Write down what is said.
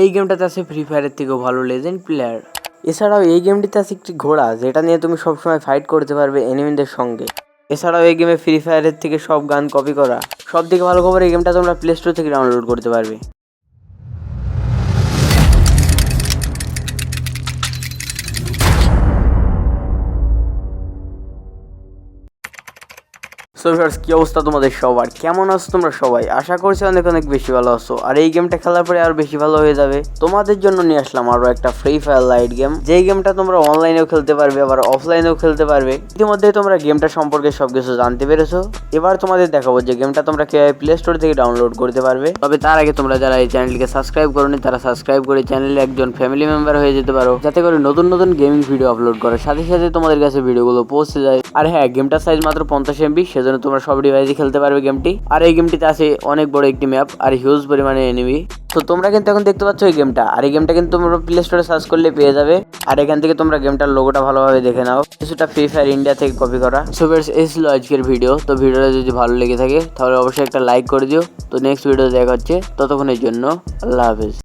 এই গেমটাতে আছে ফ্রি ফায়ারের থেকেও ভালো লেজেন্ড প্লেয়ার এছাড়াও এই গেমটিতে আছে একটি ঘোড়া, যেটা নিয়ে তুমি সবসময় ফাইট করতে পারবে এনিমিদের সঙ্গে। এছাড়াও এই গেমে ফ্রি ফায়ারের থেকে সব গান কপি করা। সব থেকে ভালো খবর, এই গেমটা তোমরা প্লে স্টোর থেকে ডাউনলোড করতে পারবে। সো ভিউয়ার্স কি অবস্থা তোমাদের সবার? কেমন আছো তোমরা সবাই? আশা করছি অনেক অনেক বেশি ভালো আছো। আর এই গেমটা খেলার পরে আর বেশি ভালো হয়ে যাবে। তোমাদের জন্য নিয়ে আসলাম আরও একটা ফ্রি ফায়ার লাইট গেম যেই গেমটা তোমরা অনলাইনেও খেলতে পারবে, আবার অফলাইনেও খেলতে পারবে। ইতিমধ্যে তোমরা গেমটা সম্পর্কে সবকিছু জানতে পেরেছ। এবার তোমাদের দেখাবো যে গেমটা তোমরা কীভাবে প্লে স্টোর থেকে ডাউনলোড করতে পারবে। তবে তার আগে তোমরা যারা এই চ্যানেলকে সাবস্ক্রাইব করোনি, তারা সাবস্ক্রাইব করে চ্যানেলে একজন ফ্যামিলি মেম্বার হয়ে যেতে পারো। যাতে করে নতুন নতুন গেমিং ভিডিও আপলোড করার সাথে সাথে তোমাদের কাছে ভিডিওগুলো পৌঁছে যায়। আর হ্যাঁ গেমটার সাইজ মাত্র পঞ্চাশ এমবি সেজন্য তোমরা সব ডিভাইসে খেলতে পারবে গেমটি আর এই গেমটিতে আছে অনেক বড় একটি ম্যাপ আর হিউজ পরিমাণে এনিমি তো তোমরা কিন্তু এখন দেখতে পাচ্ছ এই গেমটা আর এই গেমটা কিন্তু তোমরা প্লে স্টোরে সার্চ করলে পেয়ে যাবে। আর এখান থেকে তোমরা গেমটার লোগোটা ভালোভাবে দেখে নাও। কিছুটা ফ্রি ফায়ার ইন্ডিয়া থেকে কপি করা। সো এই ছিল আজকের ভিডিও তো ভিডিওটা যদি ভালো লেগে থাকে, তাহলে অবশ্যই একটা লাইক করে দিও। তো নেক্সট ভিডিও দেখা হচ্ছে। ততক্ষণের জন্য আল্লাহ হাফেজ।